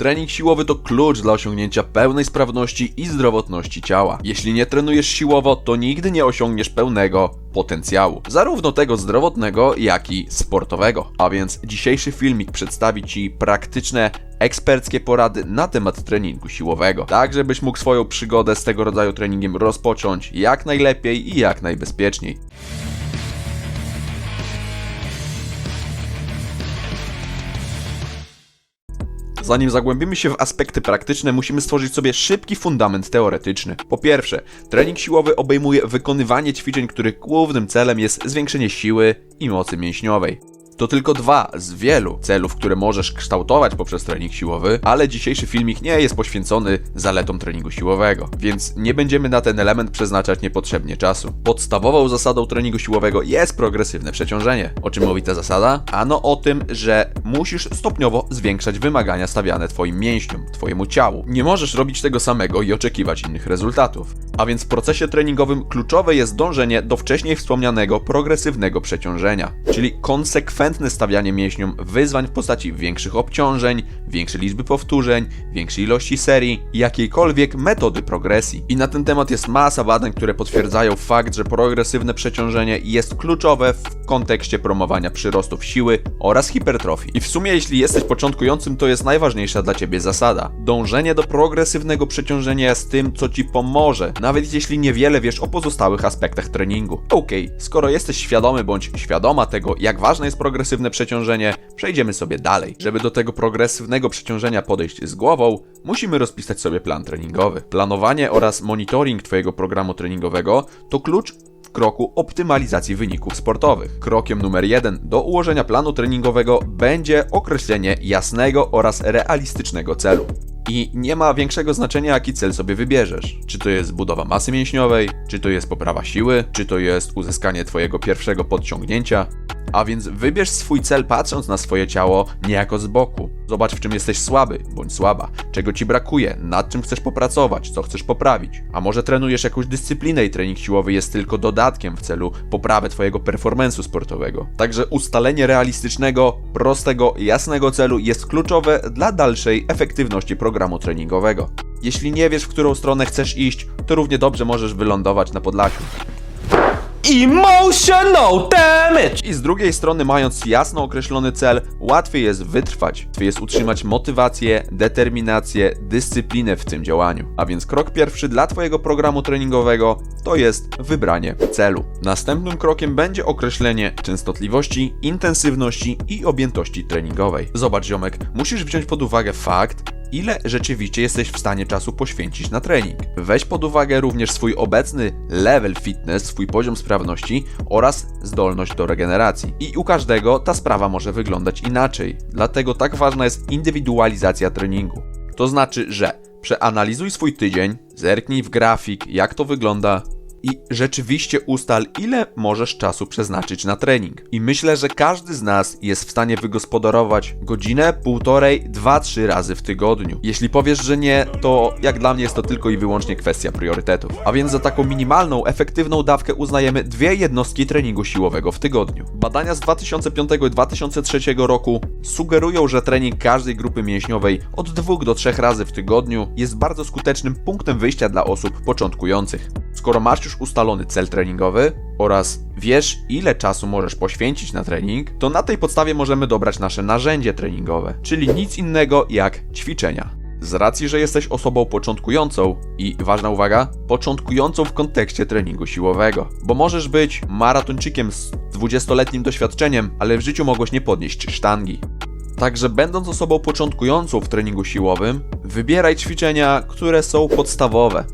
Trening siłowy to klucz dla osiągnięcia pełnej sprawności i zdrowotności ciała. Jeśli nie trenujesz siłowo, to nigdy nie osiągniesz pełnego potencjału, zarówno tego zdrowotnego, jak i sportowego. A więc dzisiejszy filmik przedstawi Ci praktyczne, eksperckie porady na temat treningu siłowego, tak żebyś mógł swoją przygodę z tego rodzaju treningiem rozpocząć jak najlepiej i jak najbezpieczniej. Zanim zagłębimy się w aspekty praktyczne, musimy stworzyć sobie szybki fundament teoretyczny. Po pierwsze, trening siłowy obejmuje wykonywanie ćwiczeń, których głównym celem jest zwiększenie siły i mocy mięśniowej. To tylko dwa z wielu celów, które możesz kształtować poprzez trening siłowy, ale dzisiejszy filmik nie jest poświęcony zaletom treningu siłowego, więc nie będziemy na ten element przeznaczać niepotrzebnie czasu. Podstawową zasadą treningu siłowego jest progresywne przeciążenie. O czym mówi ta zasada? Ano o tym, że musisz stopniowo zwiększać wymagania stawiane Twoim mięśniom, Twojemu ciału. Nie możesz robić tego samego i oczekiwać innych rezultatów. A więc w procesie treningowym kluczowe jest dążenie do wcześniej wspomnianego progresywnego przeciążenia, czyli konsekwentne stawianie mięśniom wyzwań w postaci większych obciążeń, większej liczby powtórzeń, większej ilości serii, jakiejkolwiek metody progresji. I na ten temat jest masa badań, które potwierdzają fakt, że progresywne przeciążenie jest kluczowe w kontekście promowania przyrostów siły oraz hipertrofii. I w sumie jeśli jesteś początkującym, to jest najważniejsza dla Ciebie zasada. Dążenie do progresywnego przeciążenia jest tym, co Ci pomoże, nawet jeśli niewiele wiesz o pozostałych aspektach treningu. Okej, skoro jesteś świadomy bądź świadoma tego, jak ważne jest progresywne przeciążenie, przejdziemy sobie dalej. Żeby do tego progresywnego przeciążenia podejść z głową, musimy rozpisać sobie plan treningowy. Planowanie oraz monitoring Twojego programu treningowego to klucz w kroku optymalizacji wyników sportowych. Krokiem numer jeden do ułożenia planu treningowego będzie określenie jasnego oraz realistycznego celu. I nie ma większego znaczenia, jaki cel sobie wybierzesz. Czy to jest budowa masy mięśniowej, czy to jest poprawa siły, czy to jest uzyskanie Twojego pierwszego podciągnięcia. A więc wybierz swój cel patrząc na swoje ciało niejako z boku. Zobacz w czym jesteś słaby bądź słaba, czego ci brakuje, nad czym chcesz popracować, co chcesz poprawić. A może trenujesz jakąś dyscyplinę i trening siłowy jest tylko dodatkiem w celu poprawy twojego performance'u sportowego. Także ustalenie realistycznego, prostego, jasnego celu jest kluczowe dla dalszej efektywności programu treningowego. Jeśli nie wiesz, w którą stronę chcesz iść, to równie dobrze możesz wylądować na Podlasiu. Emotional damage! I z drugiej strony, mając jasno określony cel, łatwiej jest wytrwać, łatwiej jest utrzymać motywację, determinację, dyscyplinę w tym działaniu. A więc krok pierwszy dla Twojego programu treningowego to jest wybranie celu. Następnym krokiem będzie określenie częstotliwości, intensywności i objętości treningowej. Zobacz, ziomek, musisz wziąć pod uwagę fakt, ile rzeczywiście jesteś w stanie czasu poświęcić na trening. Weź pod uwagę również swój obecny level fitness, swój poziom sprawności oraz zdolność do regeneracji. I u każdego ta sprawa może wyglądać inaczej, dlatego tak ważna jest indywidualizacja treningu. To znaczy, że przeanalizuj swój tydzień, zerknij w grafik, jak to wygląda, i rzeczywiście ustal, ile możesz czasu przeznaczyć na trening. I myślę, że każdy z nas jest w stanie wygospodarować godzinę, półtorej, dwa, trzy razy w tygodniu. Jeśli powiesz, że nie, to jak dla mnie jest to tylko i wyłącznie kwestia priorytetów. A więc za taką minimalną, efektywną dawkę uznajemy dwie jednostki treningu siłowego w tygodniu. Badania z 2005 i 2003 roku sugerują, że trening każdej grupy mięśniowej od dwóch do trzech razy w tygodniu jest bardzo skutecznym punktem wyjścia dla osób początkujących. Skoro masz już ustalony cel treningowy oraz wiesz, ile czasu możesz poświęcić na trening, to na tej podstawie możemy dobrać nasze narzędzie treningowe, czyli nic innego jak ćwiczenia. Z racji, że jesteś osobą początkującą i ważna uwaga, początkującą w kontekście treningu siłowego, bo możesz być maratończykiem z 20-letnim doświadczeniem, ale w życiu mogłeś nie podnieść sztangi. Także będąc osobą początkującą w treningu siłowym, wybieraj ćwiczenia, które są podstawowe,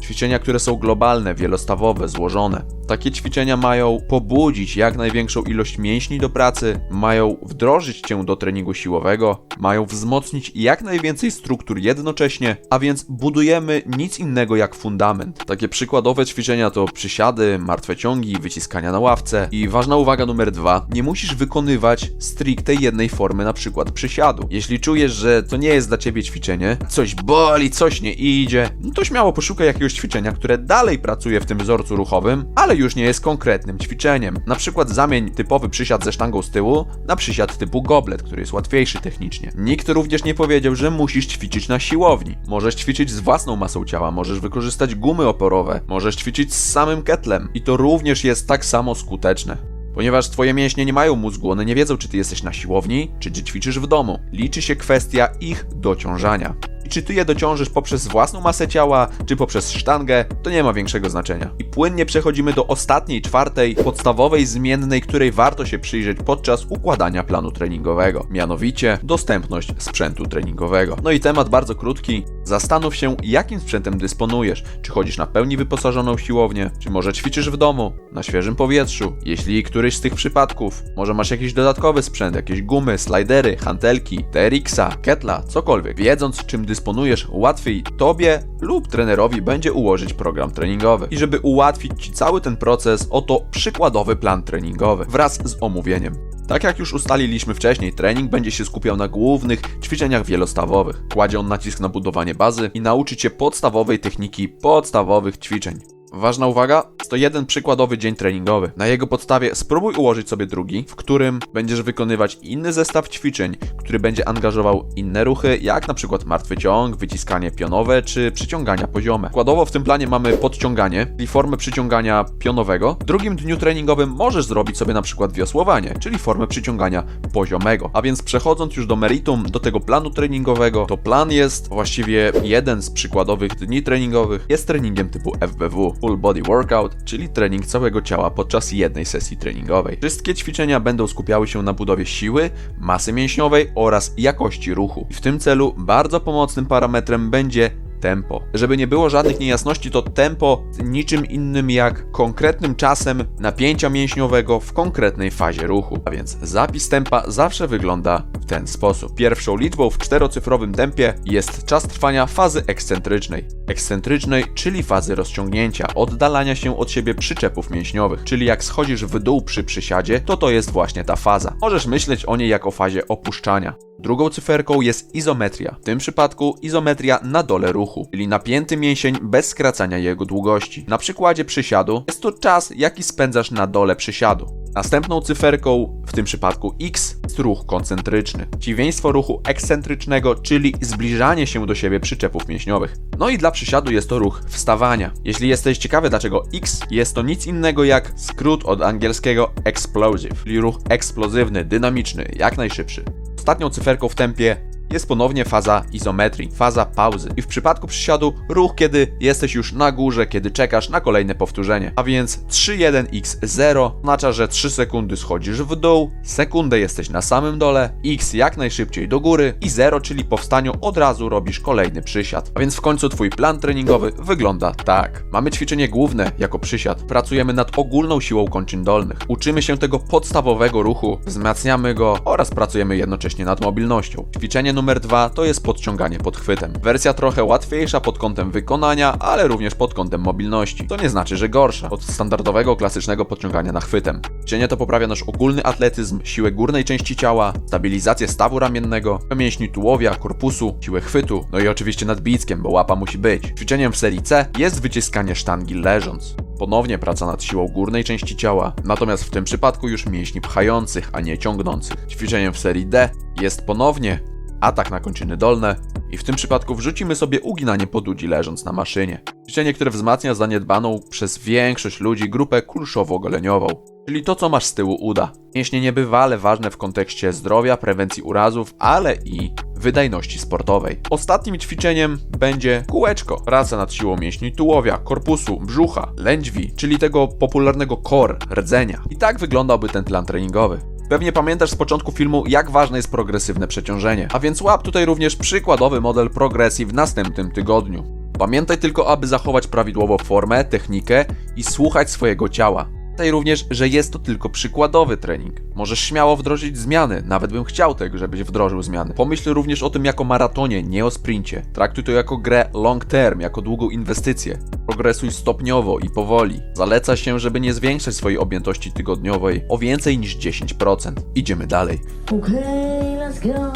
Ćwiczenia, które są globalne, wielostawowe, złożone. Takie ćwiczenia mają pobudzić jak największą ilość mięśni do pracy, mają wdrożyć cię do treningu siłowego, mają wzmocnić jak najwięcej struktur jednocześnie, a więc budujemy nic innego jak fundament. Takie przykładowe ćwiczenia to przysiady, martwe ciągi, wyciskania na ławce i ważna uwaga numer dwa, nie musisz wykonywać stricte jednej formy, na przykład przysiadu. Jeśli czujesz, że to nie jest dla ciebie ćwiczenie, coś boli, coś nie idzie, no to śmiało poszukaj jakiegoś ćwiczenia, które dalej pracuje w tym wzorcu ruchowym, ale już nie jest konkretnym ćwiczeniem. Na przykład zamień typowy przysiad ze sztangą z tyłu na przysiad typu goblet, który jest łatwiejszy technicznie. Nikt również nie powiedział, że musisz ćwiczyć na siłowni. Możesz ćwiczyć z własną masą ciała, możesz wykorzystać gumy oporowe, możesz ćwiczyć z samym ketlem i to również jest tak samo skuteczne. Ponieważ twoje mięśnie nie mają mózgu, one nie wiedzą, czy ty jesteś na siłowni, czy ty ćwiczysz w domu. Liczy się kwestia ich dociążania. Czy ty je dociążysz poprzez własną masę ciała, czy poprzez sztangę, to nie ma większego znaczenia. I płynnie przechodzimy do ostatniej, czwartej, podstawowej zmiennej, której warto się przyjrzeć podczas układania planu treningowego. Mianowicie dostępność sprzętu treningowego. No i temat bardzo krótki. Zastanów się, jakim sprzętem dysponujesz. Czy chodzisz na pełni wyposażoną siłownię, czy może ćwiczysz w domu, na świeżym powietrzu. Jeśli któryś z tych przypadków, może masz jakiś dodatkowy sprzęt, jakieś gumy, slidery, hantelki, TRX-a, ketla, cokolwiek. Wiedząc, czym dysponujesz, łatwiej tobie lub trenerowi będzie ułożyć program treningowy. I żeby ułatwić ci cały ten proces, oto przykładowy plan treningowy wraz z omówieniem. Tak jak już ustaliliśmy wcześniej, trening będzie się skupiał na głównych ćwiczeniach wielostawowych. Kładzie on nacisk na budowanie bazy i nauczy cię podstawowej techniki podstawowych ćwiczeń. Ważna uwaga, to jeden przykładowy dzień treningowy. Na jego podstawie spróbuj ułożyć sobie drugi, w którym będziesz wykonywać inny zestaw ćwiczeń, który będzie angażował inne ruchy, jak na przykład martwy ciąg, wyciskanie pionowe czy przyciągania poziome. Przykładowo w tym planie mamy podciąganie, czyli formę przyciągania pionowego. W drugim dniu treningowym możesz zrobić sobie na przykład wiosłowanie, czyli formę przyciągania poziomego. A więc przechodząc już do meritum, do tego planu treningowego, to plan jest właściwie jeden z przykładowych dni treningowych, jest treningiem typu FBW, Full Body Workout, czyli trening całego ciała podczas jednej sesji treningowej. Wszystkie ćwiczenia będą skupiały się na budowie siły, masy mięśniowej oraz jakości ruchu. I w tym celu bardzo pomocnym parametrem będzie tempo. Żeby nie było żadnych niejasności, to tempo niczym innym jak konkretnym czasem napięcia mięśniowego w konkretnej fazie ruchu. A więc zapis tempa zawsze wygląda w ten sposób. Pierwszą liczbą w czterocyfrowym tempie jest czas trwania fazy ekscentrycznej. Ekscentrycznej, czyli fazy rozciągnięcia, oddalania się od siebie przyczepów mięśniowych, czyli jak schodzisz w dół przy przysiadzie, to to jest właśnie ta faza. Możesz myśleć o niej jako fazie opuszczania. Drugą cyferką jest izometria. W tym przypadku izometria na dole ruchu, czyli napięty mięsień bez skracania jego długości. Na przykładzie przysiadu jest to czas, jaki spędzasz na dole przysiadu. Następną cyferką, w tym przypadku x, jest ruch koncentryczny. Przeciwieństwo ruchu ekscentrycznego, czyli zbliżanie się do siebie przyczepów mięśniowych. No i dla przysiadu jest to ruch wstawania. Jeśli jesteś ciekawy dlaczego x, jest to nic innego jak skrót od angielskiego explosive, czyli ruch eksplozywny, dynamiczny, jak najszybszy. Ostatnią cyferką w tempie jest ponownie faza izometrii, faza pauzy. I w przypadku przysiadu ruch, kiedy jesteś już na górze, kiedy czekasz na kolejne powtórzenie. A więc 3-1x0 oznacza, że 3 sekundy schodzisz w dół, sekundę jesteś na samym dole, x jak najszybciej do góry i 0, czyli po wstaniu od razu robisz kolejny przysiad. A więc w końcu twój plan treningowy wygląda tak. Mamy ćwiczenie główne jako przysiad. Pracujemy nad ogólną siłą kończyn dolnych. Uczymy się tego podstawowego ruchu, wzmacniamy go oraz pracujemy jednocześnie nad mobilnością. Ćwiczenie numer dwa to jest podciąganie pod chwytem. Wersja trochę łatwiejsza pod kątem wykonania, ale również pod kątem mobilności. To nie znaczy, że gorsza od standardowego, klasycznego podciągania na chwytem. Ćwiczenie to poprawia nasz ogólny atletyzm, siłę górnej części ciała, stabilizację stawu ramiennego, mięśni tułowia, korpusu, siłę chwytu, no i oczywiście nad bickiem, bo łapa musi być. Ćwiczeniem w serii C jest wyciskanie sztangi leżąc. Ponownie praca nad siłą górnej części ciała, natomiast w tym przypadku już mięśni pchających, a nie ciągnących. Ćwiczeniem w serii D jest ponownie atak na kończyny dolne i w tym przypadku wrzucimy sobie uginanie podudzi leżąc na maszynie. Ćwiczenie, które wzmacnia zaniedbaną przez większość ludzi grupę kulszowo-goleniową, czyli to co masz z tyłu uda. Mięśnie niebywale ważne w kontekście zdrowia, prewencji urazów, ale i wydajności sportowej. Ostatnim ćwiczeniem będzie kółeczko. Praca nad siłą mięśni tułowia, korpusu, brzucha, lędźwi, czyli tego popularnego core, rdzenia. I tak wyglądałby ten plan treningowy. Pewnie pamiętasz z początku filmu, jak ważne jest progresywne przeciążenie, a więc łap tutaj również przykładowy model progresji w następnym tygodniu. Pamiętaj tylko, aby zachować prawidłowo formę, technikę i słuchać swojego ciała. Pamiętaj również, że jest to tylko przykładowy trening. Możesz śmiało wdrożyć zmiany, nawet bym chciał tego, żebyś wdrożył zmiany. Pomyśl również o tym jako maratonie, nie o sprincie. Traktuj to jako grę long term, jako długą inwestycję. Progresuj stopniowo i powoli. Zaleca się, żeby nie zwiększać swojej objętości tygodniowej o więcej niż 10%. Idziemy dalej. Okay.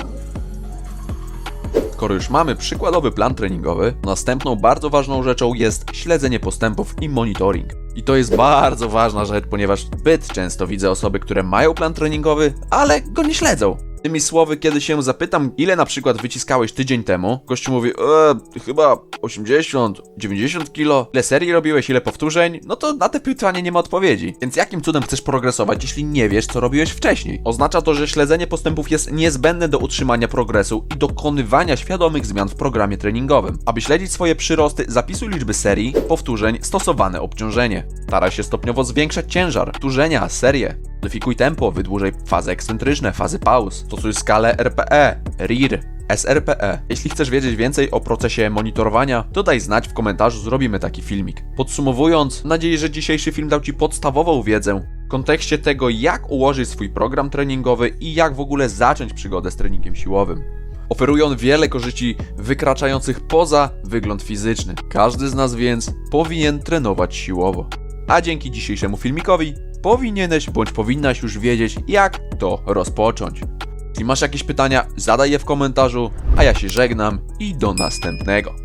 Skoro już mamy przykładowy plan treningowy, następną bardzo ważną rzeczą jest śledzenie postępów i monitoring. I to jest bardzo ważna rzecz, ponieważ zbyt często widzę osoby, które mają plan treningowy, ale go nie śledzą. Tymi słowy, kiedy się zapytam, ile na przykład wyciskałeś tydzień temu, gościu mówi, e, chyba 80, 90 kilo, ile serii robiłeś, ile powtórzeń, no to na te pytanie nie ma odpowiedzi. Więc jakim cudem chcesz progresować, jeśli nie wiesz, co robiłeś wcześniej? Oznacza to, że śledzenie postępów jest niezbędne do utrzymania progresu i dokonywania świadomych zmian w programie treningowym. Aby śledzić swoje przyrosty, zapisuj liczby serii, powtórzeń, stosowane obciążenie. Staraj się stopniowo zwiększać ciężar, powtórzenia, serie. Modyfikuj tempo, wydłużaj fazy ekscentryczne, fazy pauz. Stosuj skalę RPE, RIR, SRPE. Jeśli chcesz wiedzieć więcej o procesie monitorowania, to daj znać w komentarzu, zrobimy taki filmik. Podsumowując, mam nadzieję, że dzisiejszy film dał Ci podstawową wiedzę w kontekście tego, jak ułożyć swój program treningowy i jak w ogóle zacząć przygodę z treningiem siłowym. Oferuje on wiele korzyści wykraczających poza wygląd fizyczny. Każdy z nas więc powinien trenować siłowo. A dzięki dzisiejszemu filmikowi powinieneś bądź powinnaś już wiedzieć, jak to rozpocząć. Jeśli masz jakieś pytania, zadaj je w komentarzu, a ja się żegnam i do następnego.